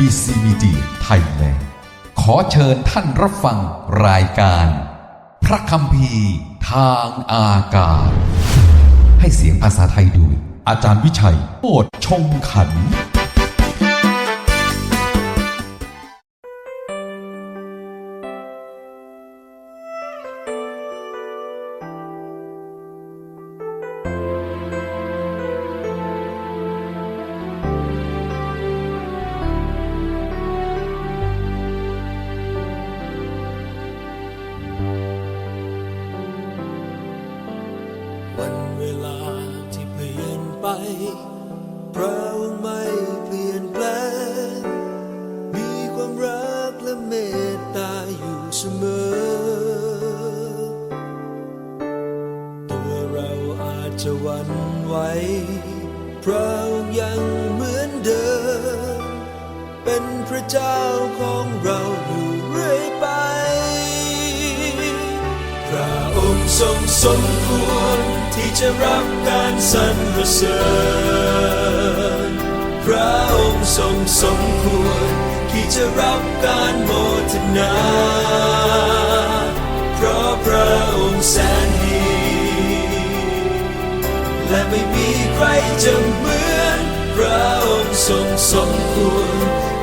BBC Media Thailand ขอเชิญท่านรับฟังรายการ พระคำพีร์ทางอากาศ ให้เสียงภาษาไทยโดยอาจารย์วิชัยโอดชงขัน จะหวันไหวพระองค์ยังเหมือนเดิม เป็นพระเจ้าของเราอยู่เรื่อยไป พระองค์ทรงสมควรที่จะรับการสรรเสริญ พระองค์ทรงสมควรที่จะรับการโมทนา เพราะพระองค์แสน และไม่มีใครจะเหมือนพระองค์ทรงสมควร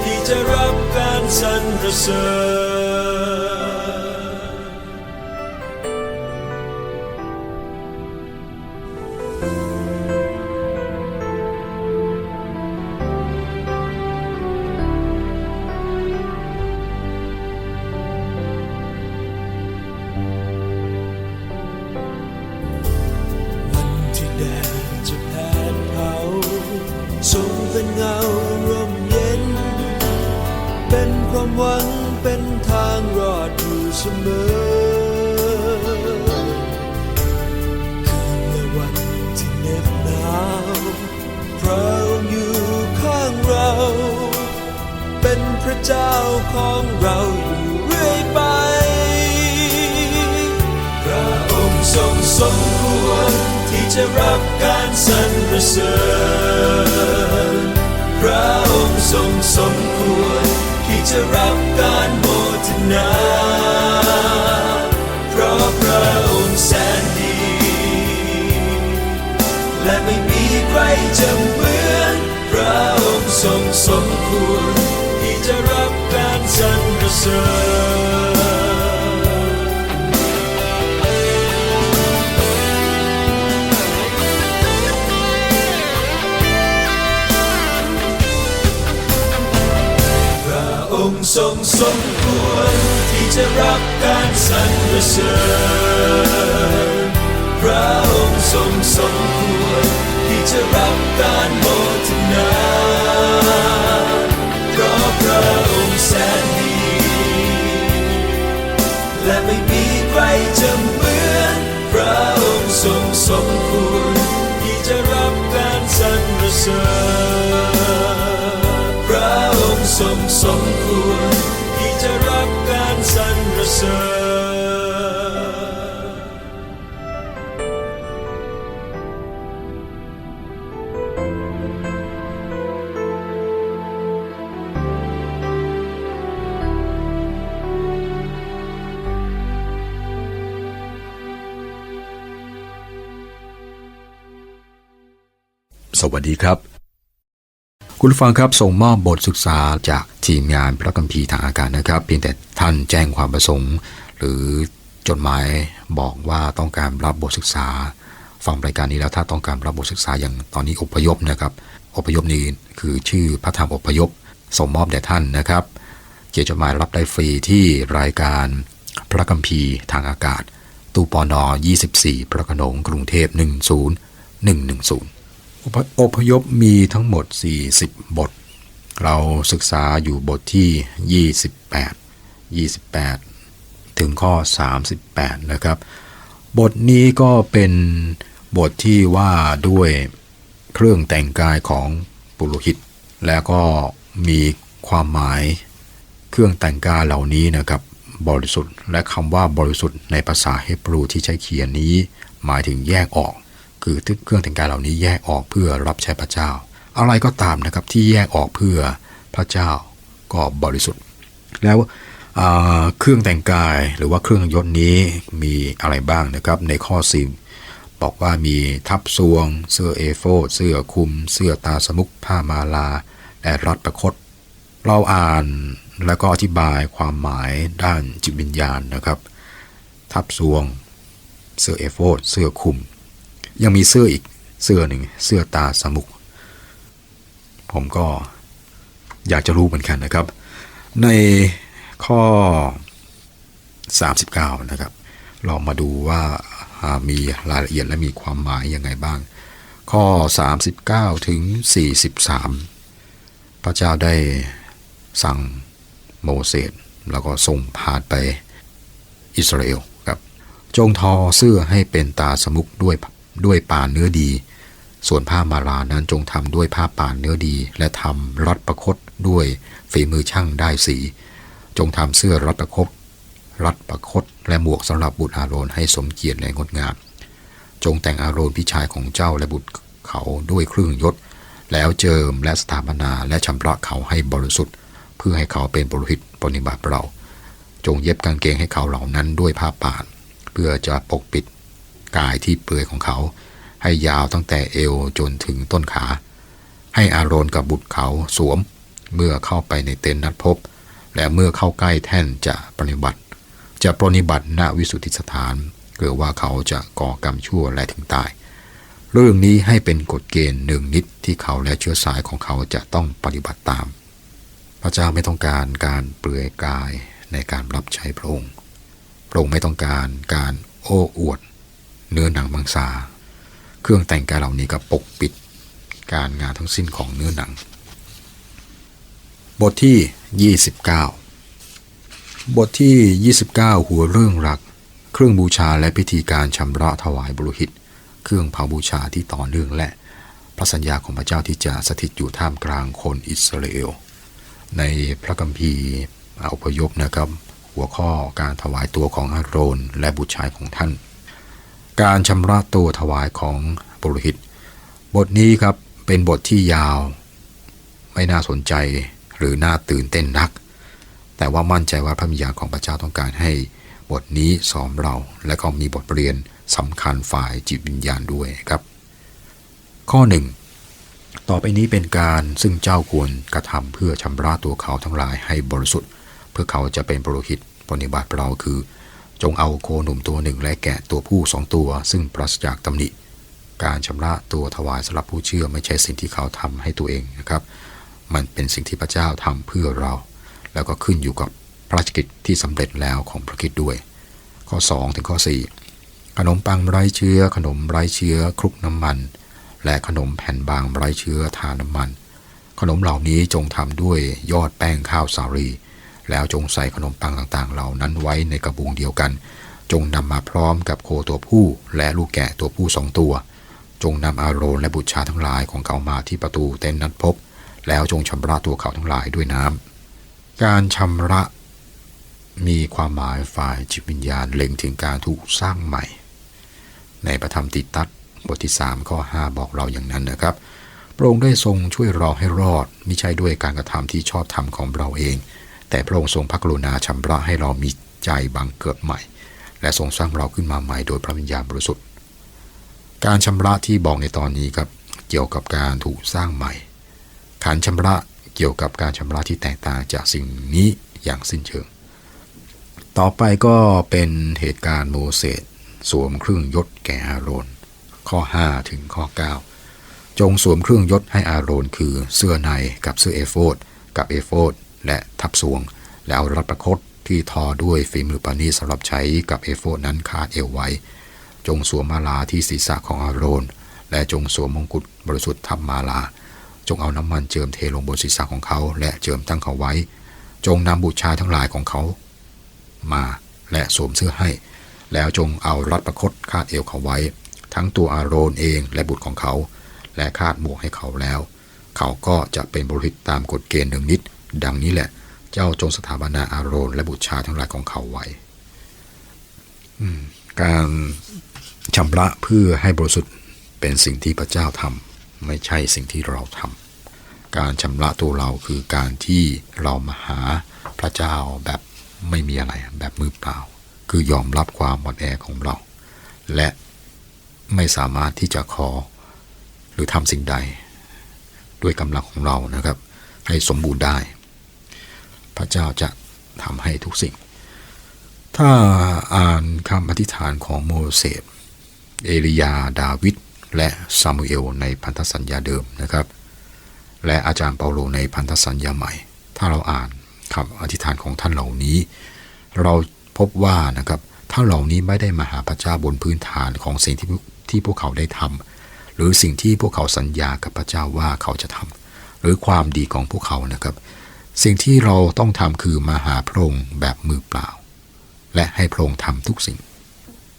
ที่จะรับการสรรเสริญ ของเราอยู่เรื่อยไป พระองค์ทรงสมควรที่จะรับการสรรเสริญ พระองค์ทรงสมควรที่จะรับการโมทนาเพราะพระองค์แสนดี และไม่มีใครจะเหมือนพระองค์ทรงสมควรที่จะรับการ พระองค์ทรงสมควรที่จะรับการสรรเสริญพระองค์ทรงสมควรที่จะรับการโม และไม่มีใครจะเหมือนพระองค์ทรงสมควรที่จะรับการสรรเสริญพระองค์ทรงสมควรที่จะรับการสรรเสริญ วัสดีครับ คุณฟังครับส่งมอบบทศึกษาจากทีมงานพระคัมภีร์ทางอากาศนะครับ เพียงแต่ท่านแจ้งความประสงค์ หรือจดหมายบอกว่าต้องการรับบทศึกษาฟังรายการนี้แล้วถ้าต้องการรับบทศึกษาอย่างตอนนี้อพยพนะครับอพยพนี้คือชื่อพระธรรมอพยพส่งมอบแด่ท่านนะครับ เขียนจดหมายรับได้ฟรีที่รายการพระคัมภีร์ทางอากาศ ตู้ปอนอ24 พระโขนงกรุงเทพ 10110 อพอพยพมีทั้งหมด 40 บท เราศึกษาอยู่บทที่ 28 28 ถึงข้อ 38 นะครับ บทนี้ก็เป็นบทที่ว่าด้วยเครื่องแต่งกายของปุโรหิต แล้วก็มีความหมายเครื่องแต่งกายเหล่านี้นะครับบริสุทธิ์ และคำว่าบริสุทธิ์ในภาษาเฮบรูที่ใช้เขียนนี้ หมายถึงแยกออก คือเครื่องแต่งกายเหล่านี้แยกออกเพื่อรับใช้พระเจ้า อะไรก็ตามนะครับที่แยกออกเพื่อพระเจ้าก็บริสุทธิ์ แล้วเครื่องแต่งกายหรือว่าเครื่องยนต์นี้มีอะไรบ้างนะครับในข้อสิบอกว่ามีทับซวง เสื้อเอโฟเสื้อคลุม เสื้อตาสมุกผ้ามาลาและรัดประคตเราอ่านแล้วก็อธิบายความหมายด้านจิตวิญญาณนะครับ ทับซวง เสื้อเอโฟเสื้อคลุม ยังมีเสื้ออีกเสื้อหนึ่งเสื้อตาสมุก ผมก็อยากจะรู้เหมือนกันนะครับ ในข้อ 39 นะครับ เรามาดูว่าามีรายละเอียดและมีความหมายยังไงบ้าง ข้อ 39 ถึง 43 พระเจ้าได้สั่งโมเสสแล้วก็ส่งพาดไปอิสราเอลครับ จงทอเสื้อให้เป็นตาสมุกด้วย ด้วยป่านเนื้อดี ส่วนผ้ามาลานั้นจงทำด้วยผ้าป่านเนื้อดี และทำรัดประคตด้วยฝีมือช่างได้สี จงทำเสื้อรัดประคตรัดประคตและหมวกสำหรับบุตรอาโรนให้สมเกียรติและงดงาม จงแต่งอาโรนพี่ชายของเจ้าและบุตรเขาด้วยเครื่องยศ แล้วเจิมและสถาปนาและชำระเขาให้บริสุทธิ์ เพื่อให้เขาเป็นบริหิตปฏิบัติเรา จงเย็บกางเกงให้เขาเหล่านั้นด้วยผ้าป่าน เพื่อจะปกปิด กายที่เปลือยของเขา ให้ยาวตั้งแต่เอวจนถึงต้นขา ให้อาโรนกับบุตรเขาสวม เมื่อเข้าไปในเต็นท์นัดพบ และเมื่อเข้าใกล้แท่นจะปฏิบัติ จะปฏิบัติณวิสุทธิสถานเกิดว่าเขาจะก่อกรรมชั่วและถึงตาย เรื่องนี้ให้เป็นกฎเกณฑ์หนึ่งนิดที่เขาและเชื้อสายของเขาจะต้องปฏิบัติตาม พระเจ้าไม่ต้องการการเปลือยกายในการรับใช้พระองค์พระองค์ไม่ต้องการการโอ้อวด เนื้อหนังมังสา เครื่องแต่งกายเหล่านี้ก็ปกปิดการงานทั้งสิ้นของเนื้อหนัง บทที่ 29 บทที่ 29 หัวเรื่องรัก เครื่องบูชาและพิธีการชำระถวายบุรุหิต เครื่องเผาบูชาที่ต่อเนื่องและพระสัญญาของพระเจ้าที่จะสถิตอยู่ท่ามกลางคนอิสราเอล ในพระคัมภีร์อพยพนะครับ หัวข้อการถวายตัวของอาโรนและบุตรชายของท่าน การชำระตัวถวายของบุรุหิต บทนี้ครับเป็นบทที่ยาว ไม่น่าสนใจหรือน่าตื่นเต้นนัก แต่ว่ามั่นใจว่าพระวิญญาของพระเจ้าต้องการให้บทนี้สอนเรา และก็มีบทเรียนสำคัญฝ่ายจิตวิญญาณด้วยครับ ข้อหนึ่งต่อไปนี้เป็นการซึ่งเจ้าควรกระทำเพื่อชำระตัวเขาทั้งหลายให้บริสุทธิ์ เพื่อเขาจะเป็นปรหิตปฏิบัติเราคือ จงเอาโคหนุ่มตัวหนึ่งและแกะตัวผู้สองตัว ซึ่งปราศจากตำหนิ การชำระตัวถวายสำหรับผู้เชื่อไม่ใช่สิ่งที่เขาทำให้ตัวเองนะครับ มันเป็นสิ่งที่พระเจ้าทำเพื่อเรา แล้วก็ขึ้นอยู่กับพระราชกิจที่สำเร็จแล้วของพระคิดด้วย ข้อ 2 ถึงข้อ 4 ขนมปังไร้เชื้อ ขนมไร้เชื้อคลุกน้ำมัน และขนมแผ่นบางไร้เชื้อทาน้ำมัน ขนมเหล่านี้จงทำด้วยยอดแป้งข้าวสาลี แล้วจงใส่ขนมปังต่างๆ เหล่านั้นไว้ในกระบุงเดียวกัน จงนำมาพร้อมกับโคตัวผู้ และลูกแกะตัวผู้สองตัว จงนำอาโรนและบุตรชาทั้งหลายของเขามาที่ประตูเต็นท์นัดพบ แล้วจงชำระตัวเขาทั้งหลายด้วยน้ำการชำระมีความหมายฝ่ายจิตวิญญาณเล็งถึงการถูกสร้างใหม่ ในพระธรรมติตัสบทที่3ข้อ5บอกเราอย่างนั้นนะครับ พระองค์ได้ทรงช่วยเราให้รอด ไม่ใช่ด้วยการกระทำที่ชอบธรรมของเราเอง แต่พระองค์ทรงพระกรุณาชำระให้เรามีใจบังเกิดใหม่ และทรงสร้างเราขึ้นมาใหม่โดยพระวิญญาณบริสุทธิ์ การชำระที่บอกในตอนนี้ครับเกี่ยวกับการถูกสร้างใหม่การชำระเกี่ยวกับการชำระที่แตกต่างจากสิ่งนี้อย่างสิ้นเชิง ต่อไปก็เป็นเหตุการณ์โมเสสสวมเครื่องยศแก่อาโรน ข้อ 5 ถึงข้อ 9 จงสวมเครื่องยศให้อาโรนคือเสื้อในกับเสื้อเอโฟดกับเอโฟด และทับสวง แล้วรับประคตที่ทอด้วยฝีมือปานีสำหรับใช้กับเอโฟนั้นคาดเอวไว้ จงสวมมาลาที่ศีรษะของอาโรน และจงสวมมงกุฎบริสุทธิ์ทับมาลา จงเอาน้ำมันเจิมเทลงบนศีรษะของเขา และเจิมตั้งเขาไว้ จงนำบุชาทั้งหลายของเขา มาและสวมเสื้อให้ แล้วจงเอารัดประคตคาดเอวเขาไว้ ทั้งตัวอาโรนเองและบุตรของเขา และคาดหมวกให้เขาแล้ว เขาก็จะเป็นบริหิตตามกฎเกณฑ์หนึ่งนิด ดังนี้แหละ เจ้าจงสถาปนาอาโรนและบุตรชายทั้งหลายของเขาไว้การชำระเพื่อให้บริสุทธิ์เป็นสิ่งที่พระเจ้าทำไม่ใช่สิ่งที่เราทำการชำระตัวเราคือการที่เรามาหาพระเจ้าแบบไม่มีอะไรแบบมือเปล่า คือยอมรับความอ่อนแอของเรา และไม่สามารถที่จะขอหรือทำสิ่งใด ด้วยกำลังของเรานะครับ ให้สมบูรณ์ได้ พระเจ้าจะทำให้ทุกสิ่ง ถ้าอ่านคำอธิษฐานของโมเสส เอลียา ดาวิด และซามูเอลในพันธสัญญาเดิมนะครับ และอาจารย์เปาโลในพันธสัญญาใหม่ ถ้าเราอ่านคำอธิษฐานของท่านเหล่านี้ เราพบว่านะครับท่านเหล่านี้ไม่ได้มาหาพระเจ้าบนพื้นฐานของสิ่งที่ที่พวกเขาได้ทำหรือสิ่งที่พวกเขาสัญญากับพระเจ้าว่าเขาจะทำหรือความดีของพวกเขานะครับ สิ่งที่เราต้องทำคือมาหาพระองค์แบบมือเปล่า และให้พระองค์ทำทุกสิ่ง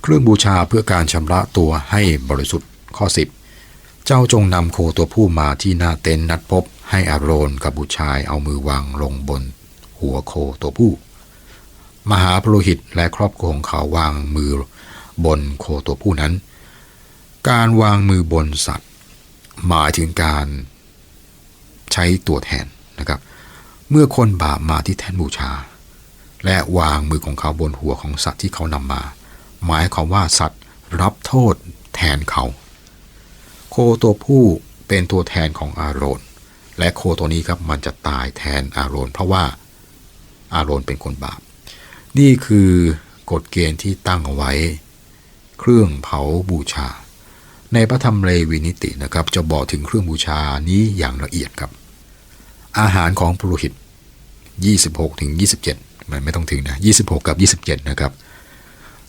เครื่องบูชาเพื่อการชำระตัวให้บริสุทธิ์ข้อ 10 เจ้าจงนำโคตัวผู้มาที่หน้าเต็นท์นัดพบ ให้อาโรนกับบุชายเอามือวางลงบน หัวโคตัวผู้ มหาปโรหิตและครอบครัวของเขาวางมือบนโคตัวผู้นั้น การวางมือบนสัตว์ หมายถึงการใช้ตัวแทนนะครับ เมื่อคนบาปมาที่แท่นบูชา และวางมือของเขาบนหัวของสัตว์ที่เขานำมา หมายความว่าสัตว์รับโทษแทนเขา โคตัวผู้เป็นตัวแทนของอาโรนและโคตัวนี้ครับมันจะตายแทนอาโรนเพราะว่าอาโรนเป็นคนบาป นี่คือกฎเกณฑ์ที่ตั้งเอาไว้ เครื่องเผาบูชา ในพระธรรมเลวีนิตินะครับ จะบอกถึงเครื่องบูชานี้อย่างละเอียดครับ อาหารของปุโรหิต 26ถึง27 มันไม่ต้องถึงนะ 26 กับ 27 นะครับ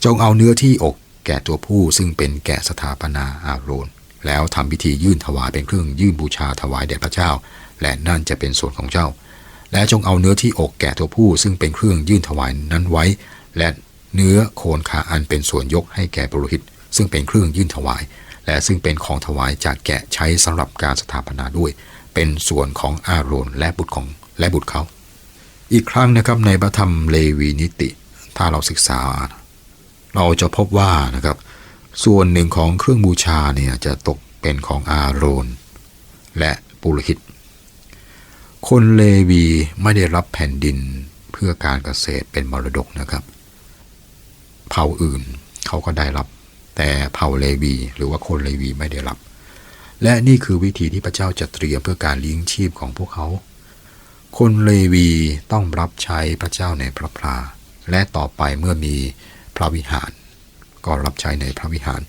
จงเอาเนื้อที่อกแก่ตัวผู้ซึ่งเป็นแกะสถาปนาอาโรน แล้วทำพิธียื่นถวายเป็นเครื่องยื่นบูชาถวายแด่พระเจ้า และนั่นจะเป็นส่วนของเจ้า และจงเอาเนื้อที่อกแก่ตัวผู้ ซึ่งเป็นเครื่องยื่นถวายนั้นไว้ และเนื้อโคนขาอันเป็นส่วนยกให้แก่ปุโรหิต ซึ่งเป็นเครื่องยื่นถวาย และซึ่งเป็นของถวายจากแกะใช้สำหรับการสถาปนาด้วย เป็นส่วนของอาโรนและบุตรของและบุตรเขา อีกครั้งนะครับในพระธรรมเลวีนิติ ถ้าเราศึกษา เราจะพบว่านะครับ ส่วนหนึ่งของเครื่องบูชาเนี่ยจะตกเป็นของอาโรน และปุโรหิต คนเลวีไม่ได้รับแผ่นดินเพื่อการเกษตรเป็นมรดกนะครับ เผ่าอื่นเขาก็ได้รับ แต่เผ่าเลวี หรือว่าคนเลวีไม่ได้รับ และนี่คือวิธีที่พระเจ้าจะเตรียมเพื่อการเลี้ยงชีพของพวกเขา คนเลวีต้องรับใช้พระเจ้าในพระพลาและต่อไปเมื่อมีพระวิหาร ก็รับใช้ในพระวิหาร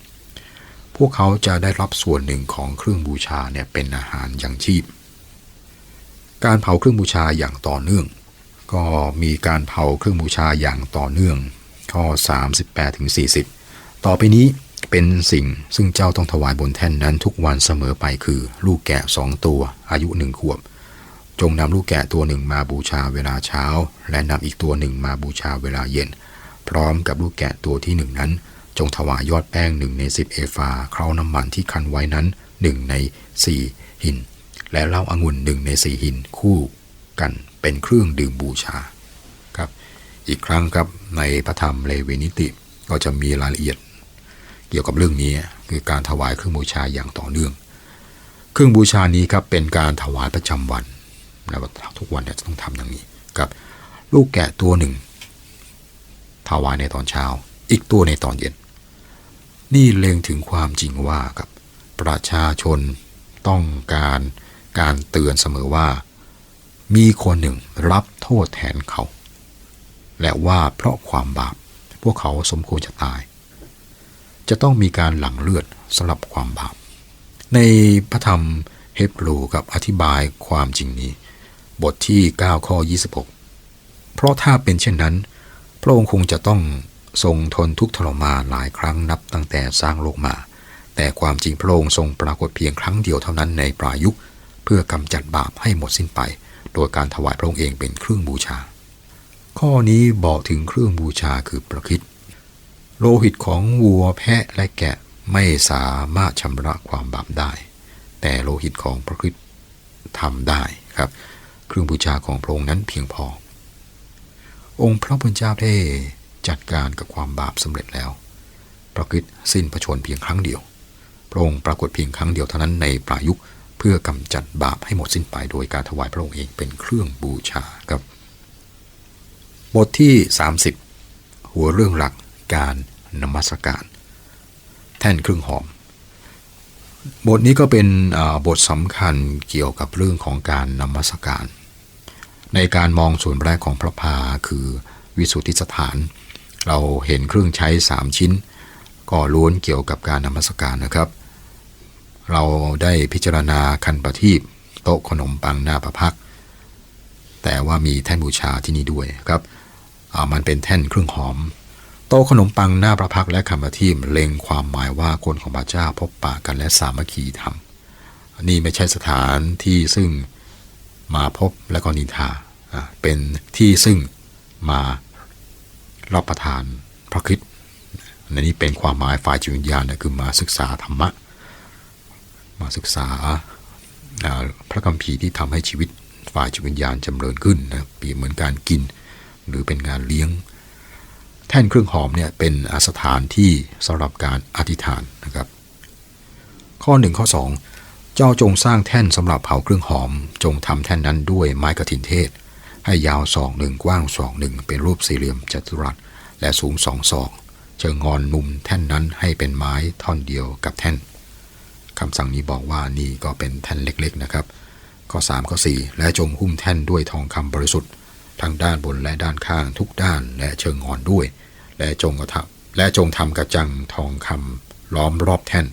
พวกเขาจะได้รับส่วนหนึ่งของเครื่องบูชาเนี่ยเป็นอาหารอย่างชีพ การเผาเครื่องบูชาอย่างต่อเนื่อง ก็มีการเผาเครื่องบูชาอย่างต่อเนื่องข้อ 38ถึง40 ต่อไปนี้ เป็นสิ่งซึ่งเจ้าต้องถวายบนแท่นนั้นทุกวันเสมอไปคือ ลูกแกะสองตัว อายุหนึ่งขวบ จงนำลูกแกะตัวหนึ่งมาบูชาเวลาเช้า และนำอีกตัวหนึ่งมาบูชาเวลาเย็น พร้อมกับลูกแกะตัวที่หนึ่งนั้น จงถวายยอดแป้งหนึ่งในสิบเอฟาเคราน้ำมันที่คันไว้นั้นหนึ่งในสี่หิน และเหล้าอางุ่นหนึ่งในสี่หินคู่กันเป็นเครื่องดื่มบูชาครับ อีกครั้งครับในพระธรรมเลวีนิติก็จะมีรายละเอียด เกี่ยวกับเรื่องนี้คือการถวายเครื่องบูชาอย่างต่อเนื่อง เครื่องบูชานี้ครับเป็นการถวายประจำวันแล้วทุกวันเนี่ยจะต้องทำอย่างนี้กับลูกแกะตัวหนึ่ง ถวายในตอนเช้า อีกตัวในตอนเย็น นี่เล็งถึงความจริงว่ากับประชาชนต้องการการเตือนเสมอว่า มีคนหนึ่งรับโทษแทนเขา และว่าเพราะความบาปพวกเขาสมควรจะตาย จะต้องมีการหลั่งเลือดสำหรับความบาป ในพระธรรมเฮบรูกับอธิบายความจริงนี้ บทที่ 9 ข้อ 26 เพราะถ้าเป็นเช่นนั้น พระองค์คงจะต้องทรงทนทุกข์ทรมานหลายครั้งนับตั้งแต่สร้างโลกมา แต่ความจริงพระองค์ทรงปรากฏเพียงครั้งเดียวเท่านั้นในปลายยุคเพื่อกำจัดบาปให้หมดสิ้นไป โดยการถวายพระองค์เองเป็นเครื่องบูชา ข้อนี้บอกถึงเครื่องบูชาคือประคิด โลหิตของวัวแพะและแกะไม่สามารถชำระความบาปได้ แต่โลหิตของพระคริสต์ทำได้ครับ เครื่องบูชาของพระองค์นั้นเพียงพอ องค์พระผู้เป็นเจ้าได้จัดการกับความบาปสำเร็จแล้ว พระคริสต์สิ้นพระชนเพียงครั้งเดียว พระองค์ปรากฏเพียงครั้งเดียวเท่านั้นในปลายยุคเพื่อกำจัดบาปให้หมดสิ้นไปโดยการถวายพระองค์เองเป็นเครื่องบูชาครับบทที่ 30 หัวเรื่องหลัก การนมัสการ แท่นเครื่องหอม บทนี้ก็เป็นบทสำคัญเกี่ยวกับเรื่องของการนมัสการ ในการมองส่วนแรกของพระพาคือวิสุทธิสถาน เราเห็นเครื่องใช้ 3 ชิ้น ก็ล้วนเกี่ยวกับการนมัสการนะครับ เราได้พิจารณาคันประทีปโต๊ะขนมปังหน้าประพัก แต่ว่ามีแท่นบูชาที่นี่ด้วยครับมันเป็นแท่นเครื่องหอม โต๊ะขนมปังหน้าประพักและคันประทีปเล็งความหมายว่าคนของพระเจ้าพบปะกันและสามัคคีธรรมนี่ไม่ใช่สถานที่ซึ่งมาพบและก็นินทาเป็นที่ซึ่งมารับประทานพระคริสต์ในนี้เป็นความหมายฝ่ายจิตวิญญาณนะคือมาศึกษาธรรมะ มาศึกษาพระคัมภีร์ที่ทำให้ชีวิตฝ่ายจิตวิญญาณจำเริญขึ้นนะเปรียบเหมือนการกิน หรือเป็นงานเลี้ยง แท่นเครื่องหอมเนี่ยเป็นสถานที่สำหรับการอธิษฐานนะครับ ข้อ1ข้อ 2 เจ้าจงสร้างแท่นสำหรับเผาเครื่องหอม จงทำแท่นนั้นด้วยไม้กระถินเทศ ให้ยาวศอกหนึ่งกว้างศอกหนึ่งเป็นรูปสี่เหลี่ยมจัตุรัส และสูงสองศอกเชิงงอนนุมแท่นนั้นให้เป็นไม้ท่อนเดียวกับแท่นคำสั่งนี้บอกว่านี่ก็เป็นแท่นเล็กๆนะครับ ข้อ3ข้อ4และจงหุ้มแท่นด้วยทองคำบริสุทธิ์ ทั้งด้านบนและด้านข้างทุกด้านและเชิงงอนด้วย และจงกระทำและจงทำกระจังทองคำล้อมรอบแท่น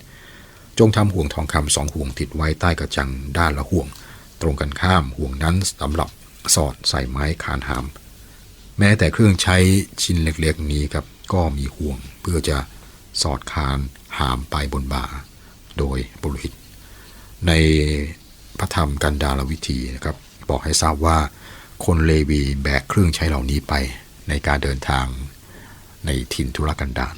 จงทำห่วงทองคำสองห่วงติดไว้ใต้กระจังด้านละห่วง ตรงกันข้ามห่วงนั้นสำหรับสอดใส่ไม้คานหาม แม้แต่เครื่องใช้ชิ้นเล็กๆนี้ครับก็มีห่วงเพื่อจะสอดคานหามไปบนบ่า โดยบุรุษในพระธรรมกันดารวิธีนะครับ บอกให้ทราบว่า คนเลวีแบกเครื่องใช้เหล่านี้ไปในการเดินทางในถิ่นทุรกันดาร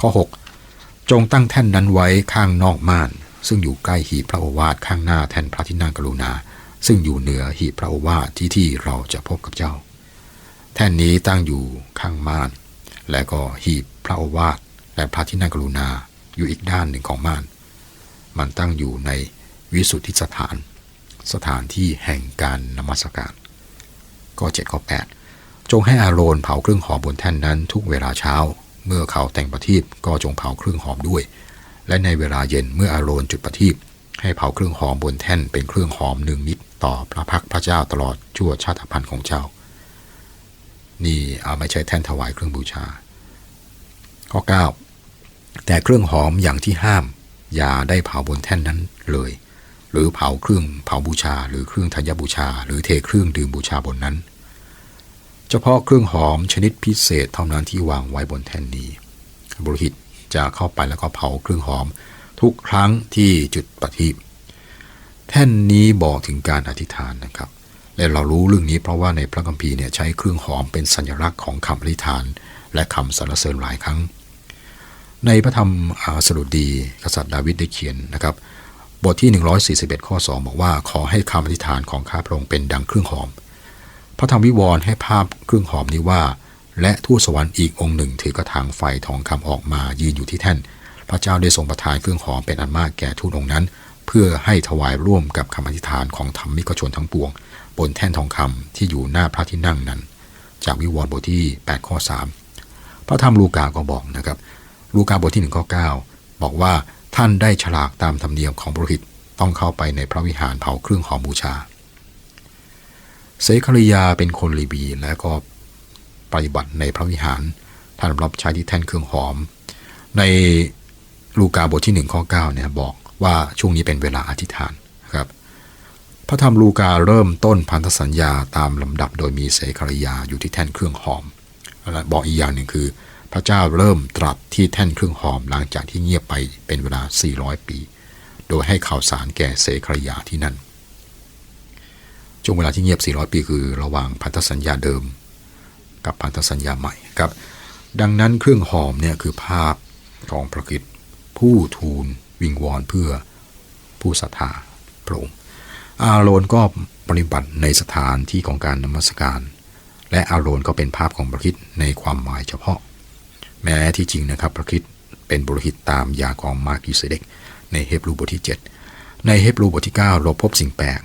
ข้อ 6 จงตั้งแท่นนั้นไว้ข้างนอกม่าน ซึ่งอยู่ใกล้หีบพระโอวาทข้างหน้าแท่นพระที่นั่งกรุณา ซึ่งอยู่เหนือหีบพระโอวาทที่ที่เราจะพบกับเจ้า แท่นนี้ตั้งอยู่ข้างม่าน และก็หีบพระโอวาทและพระที่นั่งกรุณาอยู่อีกด้านหนึ่งของม่าน มันตั้งอยู่ในวิสุทธิสถาน สถานที่แห่งการนมัสการ ข้อ7ข้อ8จงให้อาโรนเผาเครื่องหอมบนแท่นนั้นทุกเวลาเช้า เมื่อเขาแต่งประทีปก็จงเผาเครื่องหอมด้วย และในเวลาเย็นเมื่ออาโรนจุดประทีปให้เผาเครื่องหอมบนแท่นเป็นเครื่องหอมหนึ่งนิดต่อพระพักพระเจ้าตลอดชั่วชาติพันธุ์ของเจ้า นี่เอาไม่ใช่แท่นถวายเครื่องบูชา ข้อ 9 แต่เครื่องหอมอย่างที่ห้าม อย่าได้เผาบนแท่นนั้นเลย หรือเผาเครื่องเผาบูชา หรือเครื่องธัญบูชา หรือเทเครื่องดื่มบูชาบนนั้น เฉพาะเครื่องหอมชนิดพิเศษเท่านั้นที่วางไว้บนแท่นนี้ บุรุษจะเข้าไปแล้วก็เผาเครื่องหอม ทุกครั้งที่จุดประทีปแท่นนี้บอกถึงการอธิษฐานนะครับ และเรารู้เรื่องนี้เพราะว่าในพระคัมภีร์เนี่ยใช้เครื่องหอมเป็นสัญลักษณ์ของคำอธิษฐาน และคำสรรเสริญหลายครั้ง ในพระธรรมอาสดุดีกษัตริย์ดาวิดได้เขียนนะครับ บทที่ 141 ข้อ 2 บอกว่าขอให้คำอธิษฐานของข้าพระองค์เป็นดังเครื่องหอม พระธรรมวิวรณ์ให้ภาพเครื่องหอมนี้ว่า และทูตสวรรค์อีกองค์หนึ่งถือกระถางไฟทองคำออกมายืนอยู่ที่แท่น พระเจ้าได้ทรงประทานเครื่องหอมเป็นอันมากแก่ทูตองค์นั้น เพื่อให้ถวายร่วมกับคำอธิษฐานของธรรมิกชนทั้งปวง บนแท่นทองคำที่อยู่หน้าพระที่นั่งนั้น จากวิวรณ์บทที่ 8 ข้อ 3 พระธรรมลูกาก็บอกนะครับ ลูกาบทที่1ข้อ9บอกว่า ท่านได้ฉลากตามธรรมเนียมของบริหิตต้องเข้าไปในพระวิหารเผาเครื่องหอมบูชา เสคาริยาเป็นคนลีบีและก็ปฏิบัติในพระวิหาร ท่านรับใช้ที่แท่นเครื่องหอม ในลูกาบทที่1ข้อ9เนี่ยบอกว่าช่วงนี้เป็นเวลาอธิษฐานครับ พระธรรมลูกาเริ่มต้นพันธสัญญาตามลำดับโดยมีเสคาริยาอยู่ที่แท่นเครื่องหอมและบอกอีกอย่างหนึ่งคือ พระเจ้าเริ่มตรัสที่แท่นเครื่องหอมหลังจากที่เงียบไปเป็นเวลา 400 ปี โดยให้ข่าวสารแก่เสคาริยาที่นั่น ช่วงเวลาที่เงียบ 400 ปีคือระหว่างพันธสัญญาเดิม กับพันธสัญญาใหม่ครับ ดังนั้นเครื่องหอมเนี่ยคือภาพของพระคริสต์ผู้ทูลวิงวอนเพื่อผู้ศรัทธาพระองค์ อาโรนก็ปฏิบัติในสถานที่ของการนมัสการ และอาโรนก็เป็นภาพของพระคริสต์ในความหมายเฉพาะ แม้ที่จริงนะครับพระคริสต์เป็นบริหิตตามยาของมากิเซเดกในเฮบรูบทที่ 7 ในเฮบรูบทที่ 9 เราพบสิ่งแปลก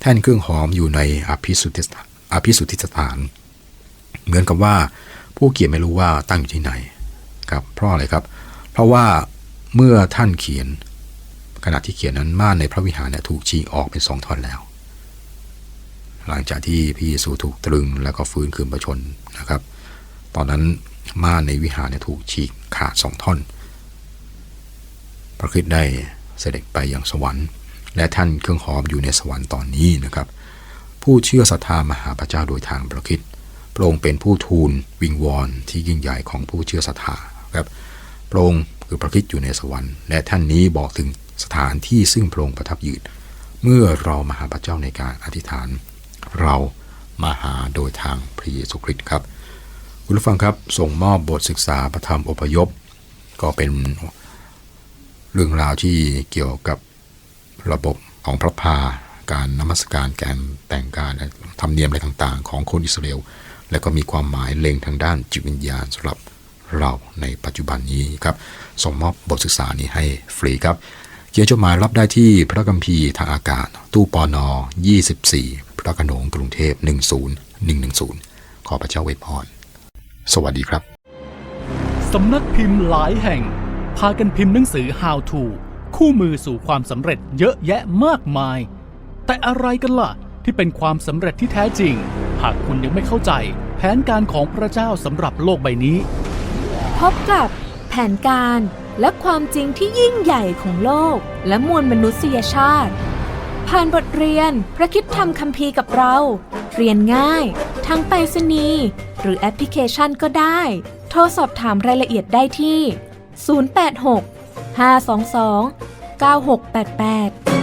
แท่นเครื่องหอมอยู่ในอภิสุทธิสถานอภิสุทธิสถาน เหมือนกับว่าผู้เขียนไม่รู้ว่าตั้งอยู่ที่ไหนครับเพราะอะไรครับ เพราะว่าเมื่อท่านเขียน ขณะที่เขียนนั้นม่านในพระวิหารเนี่ยถูกฉีกออกเป็นสองท่อนแล้ว หลังจากที่พระเยซูถูกตรึงแล้วก็ฟื้นคืนประชนนะครับ ตอนนั้น ม่านในวิหารถูกฉีกขาดสองท่อน พระคริสต์ได้เสด็จไปยังสวรรค์ และท่านเครื่องหอมอยู่ในสวรรค์ตอนนี้นะครับ ผู้เชื่อศรัทธามหาพระเจ้าโดยทางพระคริสต์พระองค์เป็นผู้ทูลวิงวอนที่ยิ่งใหญ่ของผู้เชื่อศรัทธาครับพระองค์คือพระคริสต์อยู่ในสวรรค์ และท่านนี้บอกถึงสถานที่ซึ่งพระองค์ประทับยืนเมื่อเรามาหาพระเจ้าในการอธิษฐาน เรามาหาโดยทางพระเยซูคริสต์ครับ คุณผู้ฟังครับส่งมอบบทศึกษาพระธรรมอพยพ ก็เป็นเรื่องราวที่เกี่ยวกับระบบของพระพาการนมัสการการแต่งการธรรมเนียมอะไรต่างๆ ของคนอิสราเอลและก็มีความหมายเล็งทางด้านจิตวิญญาณสำหรับเราในปัจจุบันนี้ครับส่งมอบบทศึกษานี้ให้ฟรีครับ เขียนจดหมายรับได้ที่พระกัมภีทางอากาศ ตู้ปอนอ24 พระโขนงกรุงเทพ 10110 ขอพระเจ้าไวยพร สวัสดีครับ สำนักพิมพ์หลายแห่ง พากันพิมพ์หนังสือ How to คู่มือสู่ความสำเร็จเยอะแยะมากมาย แต่อะไรกันล่ะ ที่เป็นความสำเร็จที่แท้จริง หากคุณยังไม่เข้าใจ แผนการของพระเจ้าสำหรับโลกใบนี้ พบกับแผนการและความจริงที่ยิ่งใหญ่ของโลก และมวลมนุษยชาติ ผ่านบทเรียนพระคิดธรรมคัมภีร์กับเรา เรียนง่าย ทั้งไปรษณีย์ หรือแอปพลิเคชันก็ได้ โทรสอบถามรายละเอียดได้ที่ 086 522 9688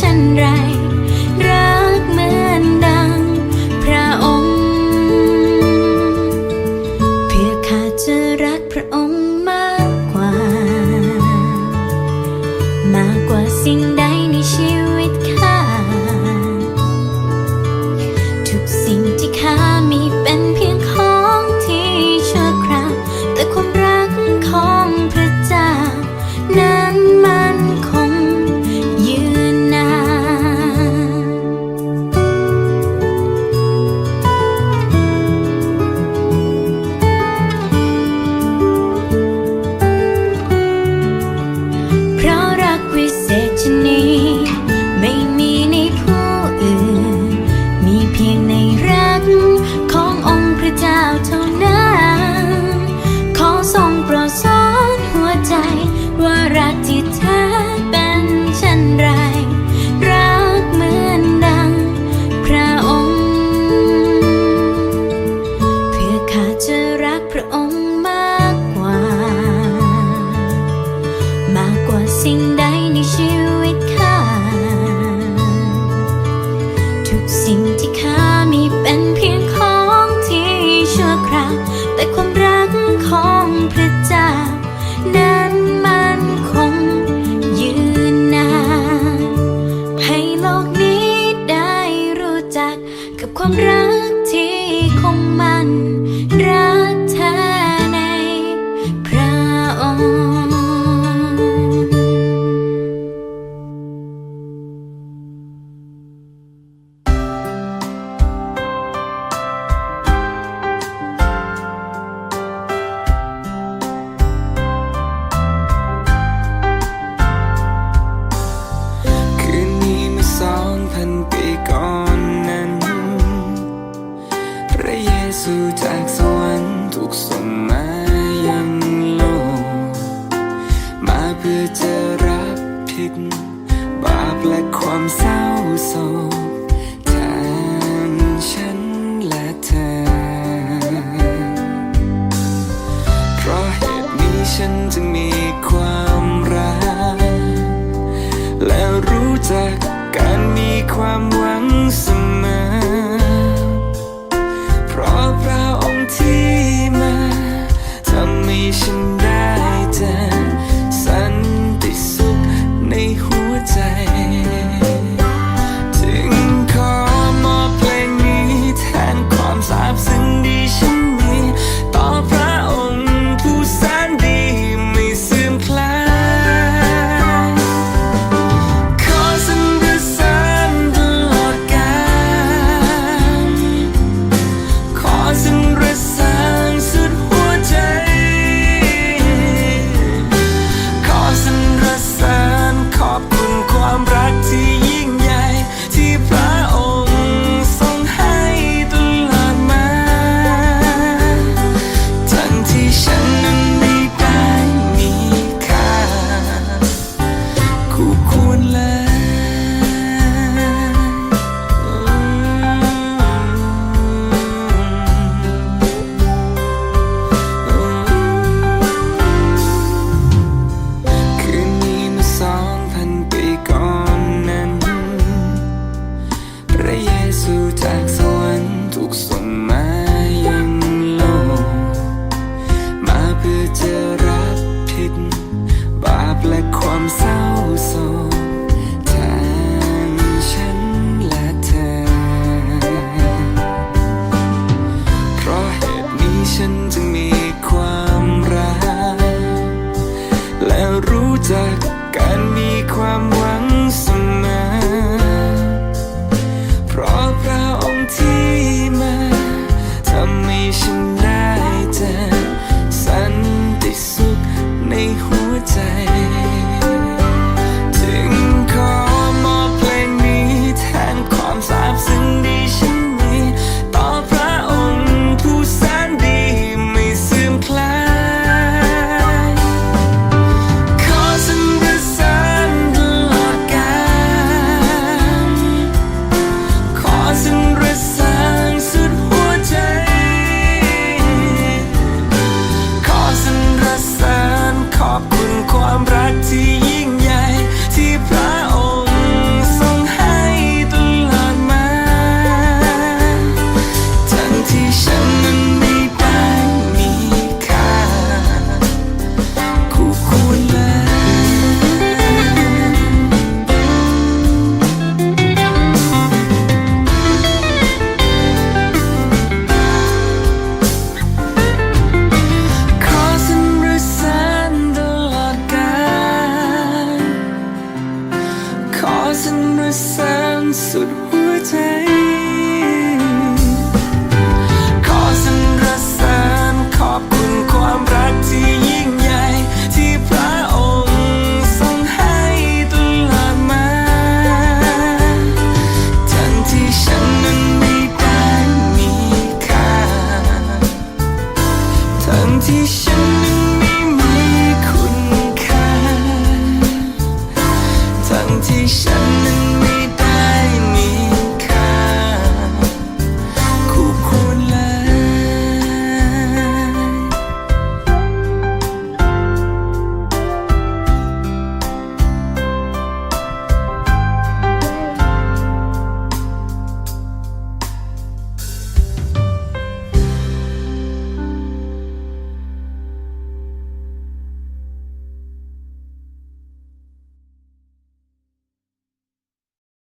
ฉันไร